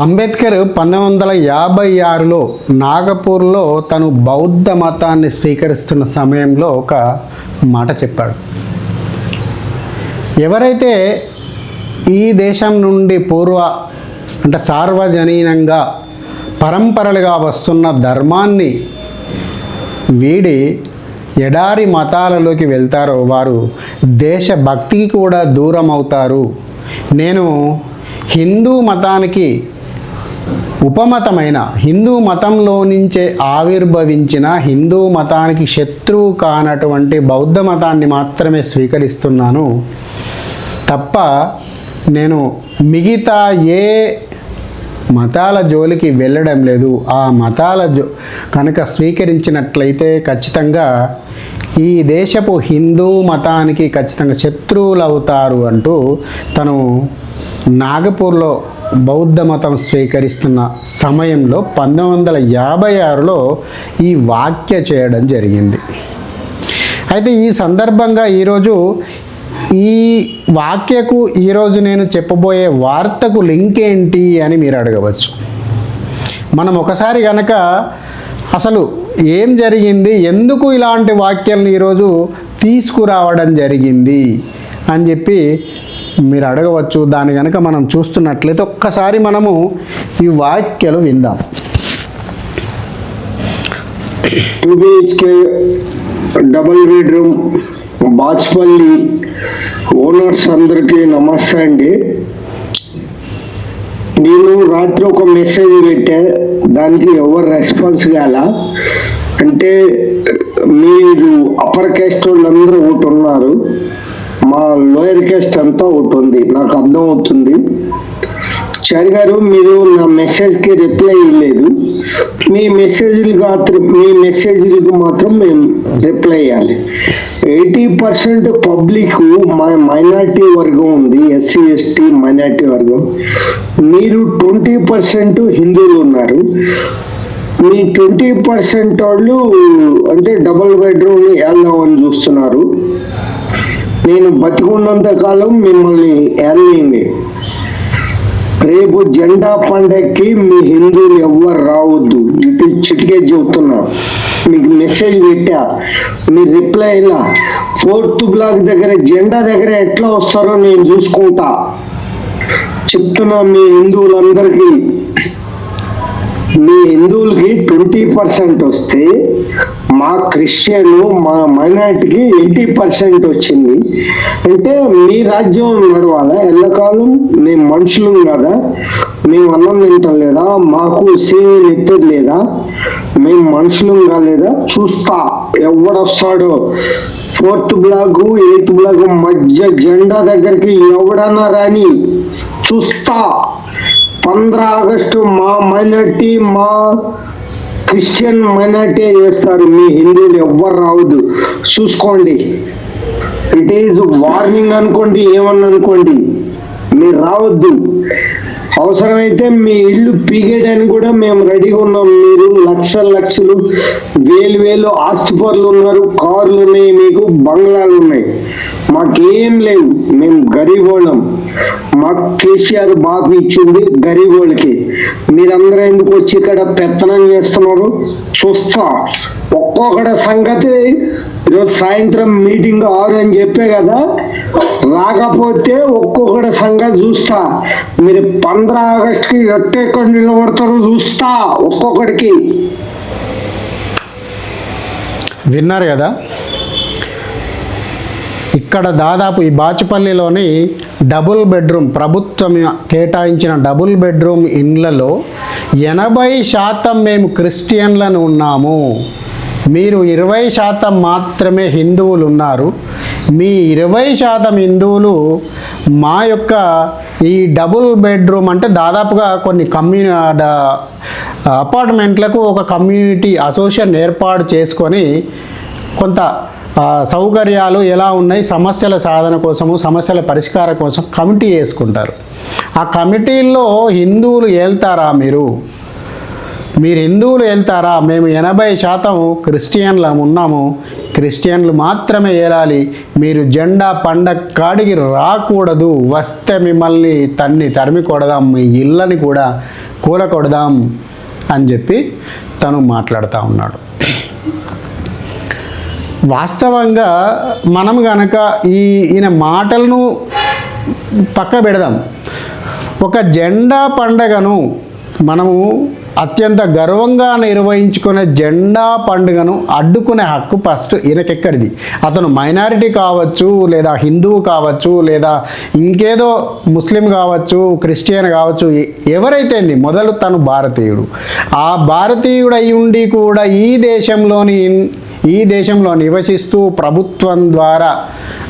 అంబేద్కర్ పంతొమ్మిది వందల యాభై ఆరులో నాగపూర్లో తను బౌద్ధ మతాన్ని స్వీకరిస్తున్న సమయంలో ఒక మాట చెప్పాడు. ఎవరైతే ఈ దేశం నుండి పూర్వ అంటే సార్వజనీనంగా పరంపరలుగా వస్తున్న ధర్మాన్ని వీడి ఎడారి మతాలలోకి వెళ్తారో వారు దేశభక్తికి కూడా దూరం అవుతారు నేను హిందూ మతానికి ఉపమతమైన హిందూ మతంలో నుంచే ఆవిర్భవించిన హిందూ మతానికి శత్రువు కానటువంటి బౌద్ధ మతాన్ని మాత్రమే స్వీకరిస్తున్నాను. తప్ప నేను మిగతా ఏ మతాల జోలికి వెళ్ళడం లేదు. ఆ మతాల జో కనుక స్వీకరించినట్లయితే ఖచ్చితంగా ఈ దేశపు హిందూ మతానికి ఖచ్చితంగా శత్రువులు అవుతారు అంటూ తను నాగపూర్లో బౌద్ధ మతం స్వీకరిస్తున్న సమయంలో పంతొమ్మిది వందల యాభై ఆరులో ఈ వాక్య చేయడం జరిగింది. అయితే ఈ సందర్భంగా ఈరోజు ఈ వాక్యకు ఈరోజు నేను చెప్పబోయే వార్తకు లింక్ ఏంటి అని మీరు అడగవచ్చు. మనం ఒకసారి కనుక అసలు ఏం జరిగింది ఎందుకు ఇలాంటి వాక్యాలను ఈరోజు తీసుకురావడం జరిగింది అని చెప్పి మీరు అడగవచ్చు. దాని కనుక మనం చూస్తున్నట్లయితే ఒక్కసారి మనము ఈ వాక్యాలు విందాం. Two BHK double bedroom Bachupally owners అందరికీ నమస్తే అండి. నేను రాత్రి ఒక మెసేజ్ పెట్టా. దానికి ఎవరు రెస్పాన్స్ కాల? అంటే మీరు అప్పర్ క్యాస్ట్ వాళ్ళందరూ ఒకటి ఉన్నారు. మా లోయర్ కేస్ట్ అంతా ఒకటి ఉంది. నాకు అర్థం అవుతుంది. చారి గారు మీరు నా మెసేజ్కి రిప్లై ఇవ్వలేదు. మీ మెసేజ్లు మాత్రం మీ మెసేజ్లకు మాత్రం మేము రిప్లై ఇవ్వాలి. ఎయిటీ పర్సెంట్ పబ్లిక్ మైనార్టీ వర్గం ఉంది. ఎస్సీ ఎస్టీ మైనార్టీ వర్గం. మీరు ట్వంటీ పర్సెంట్ హిందువులు ఉన్నారు. మీ ట్వంటీ పర్సెంట్ వాళ్ళు అంటే డబుల్ బెడ్రూమ్ వెళ్దామని చూస్తున్నారు? నేను బతికున్నంత కాలం మిమ్మల్ని ఏలనింది రేపు జెండా పండగకి మీ హిందువులు ఎవ్వరు రావద్దు. ఇటు చిటికే చెబుతున్నా. మీకు మెసేజ్ పెట్టా. మీ రిప్లై ఇలా ఫోర్త్ బ్లాక్ దగ్గర జెండా దగ్గర ఎట్లా వస్తారో నేను చూసుకుంటా. చెప్తున్నా మీ హిందువులందరికీ. మీ హిందువులకి ట్వంటీ పర్సెంట్ వస్తే మా క్రిస్టియన్ మా మైనార్టీకి ఎయిటీ పర్సెంట్ వచ్చింది. అంటే మీ రాజ్యం నడవాలా ఎల్లకాలం మేము మనుషులం కదా? మేము అన్నం తింటాం లేదా? మాకు సేవ నెత్తది లేదా? మేము మనుషులం కాలేదా? చూస్తా. ఎవడొస్తాడో? ఫోర్త్ బ్లాక్ ఎయిత్ బ్లాక్ మధ్య జెండా దగ్గరికి ఎవడన్నా రాని చూస్తా. పంద్ర ఆగస్టు మా మైనార్టీ మా క్రిస్టియన్ మైనార్టీ చేస్తారు? మీ హిందువులు ఎవ్వరు రావద్దు. చూసుకోండి. ఇట్ ఈజ్ వార్నింగ్ అనుకోండి ఏమన్నా అనుకోండి. మీరు రావద్దు. అవసరమైతే మీ ఇల్లు పీకేయడానికి కూడా మేము రెడీగా ఉన్నాం. మీరు లక్షల లక్షలు వేలు వేలు ఆస్తిపరులు ఉన్నారు కార్లు ఉన్నాయి మీకు బంగ్లాలు ఉన్నాయి. మాకేం లేవు. మేము గరీబోళ్ళం మాకు కేసీఆర్ బాబు ఇచ్చింది గరీబోళ్ళకి మీరందరూ ఎందుకు వచ్చి ఇక్కడ పెత్తనం చేస్తున్నారు? చూస్తా. ఒక్కొక్కటి సంగతి ఈరోజు సాయంత్రం మీటింగ్ ఆరు అని చెప్పే కదా. రాకపోతే ఒక్కొక్కటి సంగతి చూస్తా. మీరు పంద్ర ఆగస్టుకి ఎట్టెక్కడ నిలబడతారో చూస్తా ఒక్కొక్కడికి. విన్నారు కదా? ఇక్కడ దాదాపు ఈ బాచుపల్లిలోని డబుల్ బెడ్రూమ్ ప్రభుత్వం కేటాయించిన డబుల్ బెడ్రూమ్ ఇండ్లలో ఎనభై శాతం మేము క్రిస్టియన్లను ఉన్నాము. మీరు ఇరవై శాతం మాత్రమే హిందువులు ఉన్నారు. మీ ఇరవై శాతం హిందువులు మా యొక్క ఈ డబుల్ బెడ్రూమ్ అంటే దాదాపుగా కొన్ని కమ్యూని అపార్ట్మెంట్లకు ఒక కమ్యూనిటీ అసోసియేషన్ ఏర్పాటు చేసుకొని కొంత సౌకర్యాలు ఎలా ఉన్నాయి సమస్యల సాధన కోసము సమస్యల పరిష్కారం కోసం కమిటీ వేసుకుంటారు. ఆ కమిటీల్లో హిందువులు ఏళ్తారా మీరు? మీరు హిందువులు వెళ్తారా మేము ఎనభై శాతం క్రిస్టియన్లు ఉన్నాము. క్రిస్టియన్లు మాత్రమే ఏలాలి. మీరు జెండా పండగ కాడికి రాకూడదు. వస్తే మిమ్మల్ని తన్ని తరిమి కొడదాం. మీ ఇళ్ళని కూడా కూల కొడదాం అని చెప్పి తను మాట్లాడుతూ ఉన్నాడు. వాస్తవంగా మనం గనక ఈ ఈయన మాటలను పక్క పెడదాం ఒక జెండా పండగను మనము అత్యంత గర్వంగా నిర్వహించుకునే జెండా పండుగను అడ్డుకునే హక్కు ఫస్ట్ ఈయనకెక్కడిది? అతను మైనారిటీ కావచ్చు లేదా హిందువు కావచ్చు లేదా ఇంకేదో ముస్లిం కావచ్చు క్రిస్టియన్ కావచ్చు ఎవరైతే మొదలు తను భారతీయుడు. ఆ భారతీయుడై ఉండి కూడా ఈ దేశంలోని ఈ దేశంలో నివసిస్తూ ప్రభుత్వం ద్వారా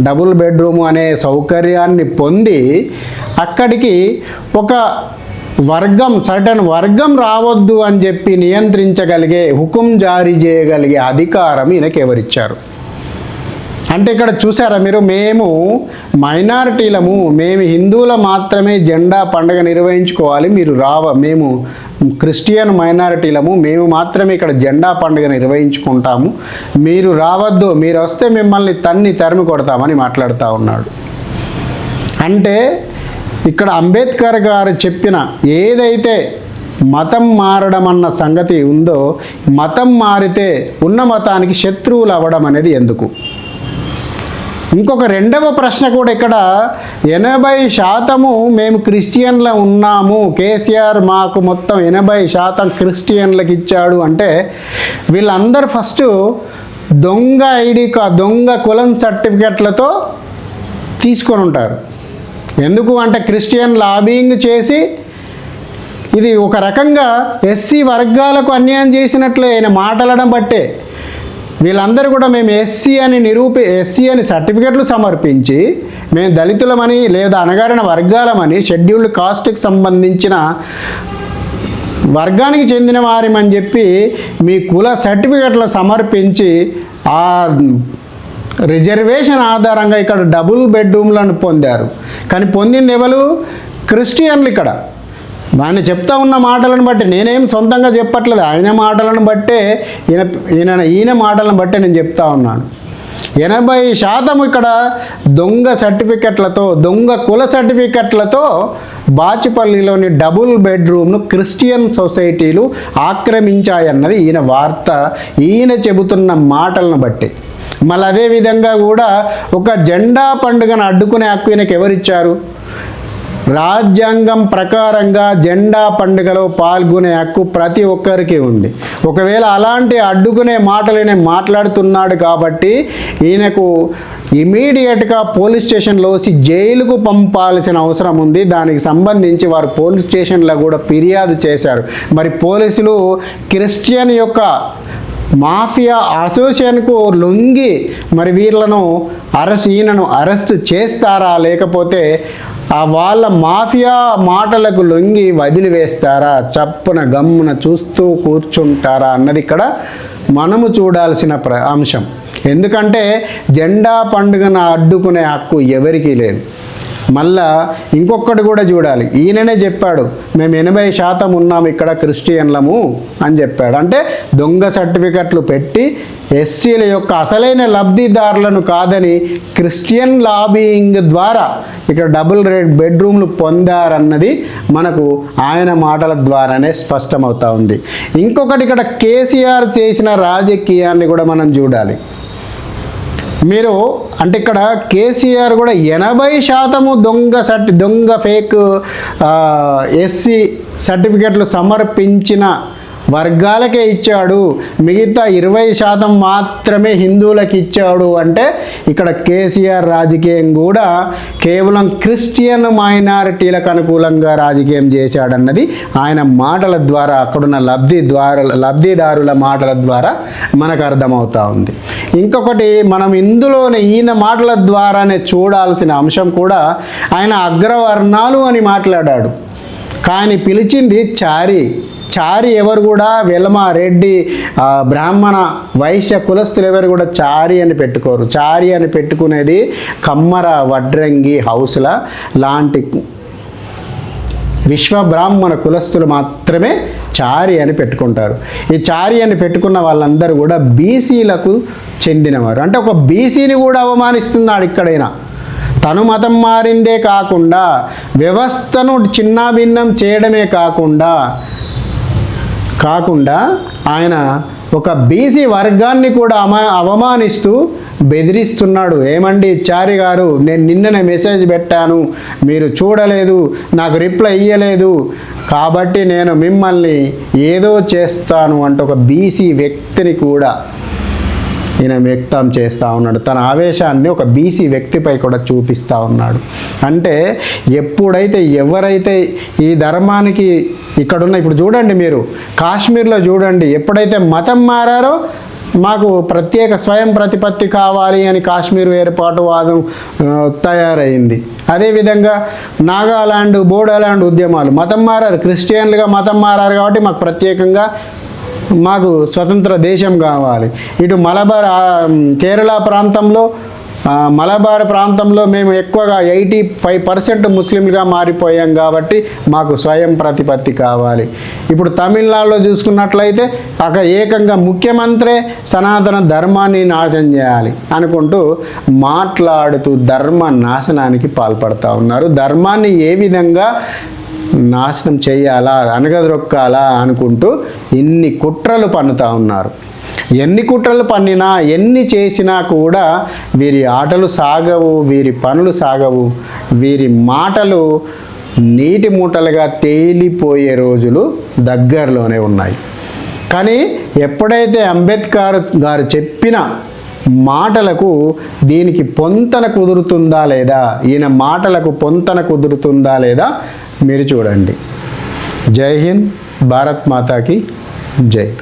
డబుల్ బెడ్రూమ్ అనే సౌకర్యాన్ని పొంది అక్కడికి ఒక వర్గం సర్టన్ వర్గం రావద్దు అని చెప్పి నియంత్రించగలిగే హుకుం జారీ చేయగలిగే అధికారం ఈయనకి ఎవరిచ్చారు అంటే ఇక్కడ చూసారా మీరు మేము మైనారిటీలము మేము హిందువుల మాత్రమే జెండా పండుగ నిర్వహించుకోవాలి మీరు రావ మేము క్రిస్టియన్ మైనారిటీలము మేము మాత్రమే ఇక్కడ జెండా పండుగ నిర్వహించుకుంటాము. మీరు రావద్దు మీరు వస్తే మిమ్మల్ని తన్ని తరిమి కొడతామని మాట్లాడుతూ ఉన్నాడు. అంటే ఇక్కడ అంబేద్కర్ గారు చెప్పిన ఏదైతే మతం మారడం అన్న సంగతి ఉందో మతం మారితే ఉన్న మతానికి శత్రువులు అవ్వడం అనేది ఎందుకు? ఇంకొక రెండవ ప్రశ్న కూడా ఇక్కడ ఎనభై శాతము మేము క్రిస్టియన్ల ఉన్నాము కేసీఆర్ మాకు మొత్తం ఎనభై శాతం క్రిస్టియన్లకు ఇచ్చాడు అంటే వీళ్ళందరూ ఫస్ట్ దొంగ ఐడి దొంగ కులం సర్టిఫికెట్లతో తీసుకొని ఉంటారు. ఎందుకు అంటే క్రిస్టియన్ లాబింగ్ చేసి ఇది ఒక రకంగా ఎస్సీ వర్గాలకు అన్యాయం చేసినట్లే ఆయన మాటలడం బట్టే వీళ్ళందరూ కూడా మేము ఎస్సీ అని నిరూపి ఎస్సీ అని సర్టిఫికెట్లు సమర్పించి మేము దళితులమని లేదా అణగారిన వర్గాలమని షెడ్యూల్డ్ కాస్ట్కి సంబంధించిన వర్గానికి చెందిన వారిమని చెప్పి మీ కుల సర్టిఫికెట్లు సమర్పించి ఆ రిజర్వేషన్ ఆధారంగా ఇక్కడ డబుల్ బెడ్రూమ్లను పొందారు. కానీ పొందింది ఎవరు? క్రిస్టియన్లు ఇక్కడ. ఆయన చెప్తా ఉన్న మాటలను బట్టి నేనేం సొంతంగా చెప్పట్లేదు. ఆయన మాటలను బట్టే ఈయన ఈయన ఈయన మాటలను బట్టే నేను చెప్తా ఉన్నాను. ఎనభై శాతం ఇక్కడ దొంగ సర్టిఫికెట్లతో దొంగ కుల సర్టిఫికెట్లతో బాచిపల్లిలోని డబుల్ బెడ్రూమ్ను క్రిస్టియన్ సొసైటీలు ఆక్రమించాయన్నది ఈయన వార్త. ఈయన చెబుతున్న మాటలను బట్టి. మళ్ళీ అదే విధంగా కూడా ఒక జెండా పండుగను అడ్డుకునే హక్కు ఈయనకి ఎవరిచ్చారు? రాజ్యాంగం ప్రకారంగా జెండా పండుగలో పాల్గొనే హక్కు ప్రతి ఒక్కరికి ఉంది. ఒకవేళ అలాంటి అడ్డుకునే మాటలు మాట్లాడుతున్నాడు కాబట్టి ఈయనకు ఇమీడియట్గా పోలీస్ స్టేషన్లోసి జైలుకు పంపాల్సిన అవసరం ఉంది. దానికి సంబంధించి వారు పోలీస్ స్టేషన్లో కూడా ఫిర్యాదు చేశారు. మరి పోలీసులు క్రిస్టియన్ యొక్క మాఫియా అసోసియేషన్కు లొంగి మరి వీళ్ళను అరెస్ట్ ఈయనను అరెస్ట్ చేస్తారా? లేకపోతే ఆ వాళ్ళ మాఫియా మాటలకు లొంగి వదిలివేస్తారా? చప్పున గమ్మున చూస్తూ కూర్చుంటారా? అన్నది ఇక్కడ మనము చూడాల్సిన ప్ర అంశం. ఎందుకంటే జెండా పండుగను అడ్డుకునే హక్కు ఎవరికీ లేదు. మళ్ళా ఇంకొకటి కూడా చూడాలి. ఈయననే చెప్పాడు మేము ఎనభై శాతం ఉన్నాము ఇక్కడ క్రిస్టియన్లము అని చెప్పాడు. అంటే దొంగ సర్టిఫికెట్లు పెట్టి ఎస్సీల యొక్క అసలైన లబ్ధిదారులను కాదని క్రిస్టియన్ లాబింగ్ ద్వారా ఇక్కడ డబుల్ రేట్ బెడ్రూమ్లు పొందారన్నది మనకు ఆయన మాటల ద్వారానే స్పష్టమవుతా ఉంది. ఇంకొకటి ఇక్కడ కేసీఆర్ చేసిన రాజకీయాన్ని కూడా మనం చూడాలి. మీరు అంటే ఇక్కడ కేసీఆర్ కూడా ఎనభై శాతము దొంగ సర్టి దొంగ ఫేక్ ఎస్సీ సర్టిఫికెట్లు సమర్పించిన వర్గాలకే ఇచ్చాడు. మిగతా ఇరవై శాతం మాత్రమే హిందువులకు ఇచ్చాడు అంటే ఇక్కడ కేసీఆర్ రాజకీయం కూడా కేవలం క్రిస్టియన్ మైనారిటీలకు అనుకూలంగా రాజకీయం చేశాడన్నది ఆయన మాటల ద్వారా అక్కడున్న లబ్ధి ద్వారా లబ్ధిదారుల మాటల ద్వారా మనకు అర్థమవుతా ఉంది. ఇంకొకటి మనం ఇందులోనే ఈయన మాటల ద్వారానే చూడాల్సిన అంశం కూడా ఆయన అగ్రవర్ణాలు అని మాట్లాడాడు. కానీ పిలిచింది చారి. చారి ఎవరు కూడా వెలమ రెడ్డి బ్రాహ్మణ వైశ్య కులస్తులు ఎవరు కూడా చారి అని పెట్టుకోరు. చారి అని పెట్టుకునేది కమ్మర వడ్రంగి హౌస్ల లాంటి విశ్వ బ్రాహ్మణ కులస్తులు మాత్రమే చారి అని పెట్టుకుంటారు. ఈ చారి అని పెట్టుకున్న వాళ్ళందరూ కూడా బీసీలకు చెందినవారు. అంటే ఒక బీసీని కూడా అవమానిస్తున్నాడు ఇక్కడైనా. తను మతం మారిందే కాకుండా వ్యవస్థను చిన్నాభిన్నం చేయడమే కాకుండా కాకుండా ఆయన ఒక బీసీ వర్గాన్ని కూడా అమా అవమానిస్తూ బెదిరిస్తున్నాడు. ఏమండి చారి గారు నేను నిన్ననే మెసేజ్ పెట్టాను. మీరు చూడలేదు నాకు రిప్లై ఇయ్యలేదు. కాబట్టి నేను మిమ్మల్ని ఏదో చేస్తాను అంటే ఒక బీసీ వ్యక్తిని కూడా ఈయన వ్యక్తం చేస్తూ ఉన్నాడు. తన ఆవేశాన్ని ఒక బీసీ వ్యక్తిపై కూడా చూపిస్తూ ఉన్నాడు. అంటే ఎప్పుడైతే ఎవరైతే ఈ ధర్మానికి ఇక్కడున్న ఇప్పుడు చూడండి మీరు కాశ్మీర్లో చూడండి ఎప్పుడైతే మతం మారారో మాకు ప్రత్యేక స్వయం ప్రతిపత్తి కావాలి అని కాశ్మీర్ ఏర్పాటు వాదం తయారైంది. అదేవిధంగా నాగాలాండ్ బోడోలాండ్ ఉద్యమాలు మతం మారారు. క్రిస్టియన్లుగా మతం మారారు కాబట్టి మాకు ప్రత్యేకంగా మాకు స్వతంత్ర దేశం కావాలి. ఇటు మలబార్ కేరళ ప్రాంతంలో మలబార్ ప్రాంతంలో మేము ఎక్కువగా ఎయిటీ ఫైవ్ పర్సెంట్ ముస్లింలుగా మారిపోయాం కాబట్టి మాకు స్వయం ప్రతిపత్తి కావాలి. ఇప్పుడు తమిళనాడులో చూసుకున్నట్లయితే అక్కడ ఏకంగా ముఖ్యమంత్రే సనాతన ధర్మాన్ని నాశనం చేయాలి అనుకుంటూ మాట్లాడుతూ ధర్మ నాశనానికి పాల్పడతా ఉన్నారు. ధర్మాన్ని ఏ విధంగా నాశనం చేయాలా అనగదొక్కాలా అనుకుంటూ ఇన్ని కుట్రలు పన్నుతా ఉన్నారు. ఎన్ని కుట్రలు పన్నినా ఎన్ని చేసినా కూడా వీరి ఆటలు సాగవు వీరి పనులు సాగవు. వీరి మాటలు నీటి మూటలుగా తేలిపోయే రోజులు దగ్గరలోనే ఉన్నాయి. కానీ ఎప్పుడైతే అంబేద్కర్ గారు చెప్పిన మాటలకు దీనికి పొంతన కుదురుతుందా లేదా? ఈయన మాటలకు పొంతన కుదురుతుందా లేదా? మీరు చూడండి. జై హింద్ భారత్ మాతాకి జై.